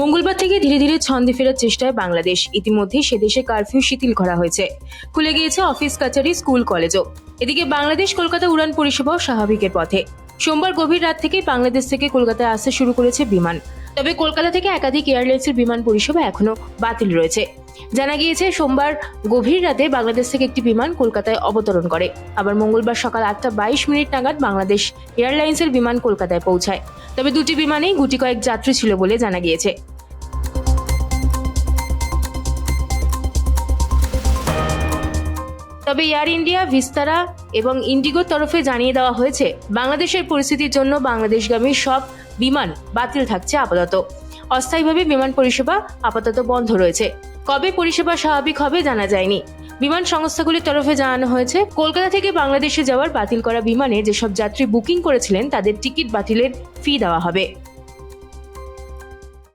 মঙ্গলবার থেকে ধীরে ধীরে ছন্দে ফেরার চেষ্টায় বাংলাদেশ। ইতিমধ্যে সে দেশে কারফিউ শিথিল করা হয়েছে। খুলে গিয়েছে অফিস কাচারি স্কুল, কলেজও। এদিকে বাংলাদেশ, কলকাতা, উড়ান পরিষেবাও স্বাভাবিকের পথে। সোমবার গভীর রাত থেকেই বাংলাদেশ থেকে কলকাতায় আসতে শুরু করেছে বিমান। তবে কলকাতা থেকে একাধিক এয়ারলাইন্সের বিমান পরিষেবা এখনও বাতিল রয়েছে। জানা গিয়েছে, সোমবার গভীর রাতে বাংলাদেশ থেকে একটি বিমান কলকাতায় অবতরণ করে। আবার মঙ্গলবার সকাল আটটা বাইশ মিনিট নাগাদ বাংলাদেশ এয়ারলাইন্সের বিমান কলকাতায় পৌঁছায়। তবে দুটি বিমানেই গুটি কয়েক যাত্রী ছিল বলে জানা গিয়েছে। তবে এয়ার ইন্ডিয়া ভিস্তারা এবং ইন্ডিগোর তরফে জানিয়ে দেওয়া হয়েছে, বাংলাদেশের পরিস্থিতির জন্য বাংলাদেশগামী সব বিমান বাতিল থাকছে আপাতত। অস্থায়ীভাবে বিমান পরিষেবা আপাতত বন্ধ রয়েছে। কবে পরিষেবা স্বাভাবিক হবে জানা যায়নি। বিমান সংস্থাগুলির তরফে জানানো হয়েছে, কলকাতা থেকে বাংলাদেশে যাওয়ার বাতিল করা বিমানে যেসব যাত্রী বুকিং করেছিলেন, তাদের টিকিট বাতিলের ফি দেওয়া হবে।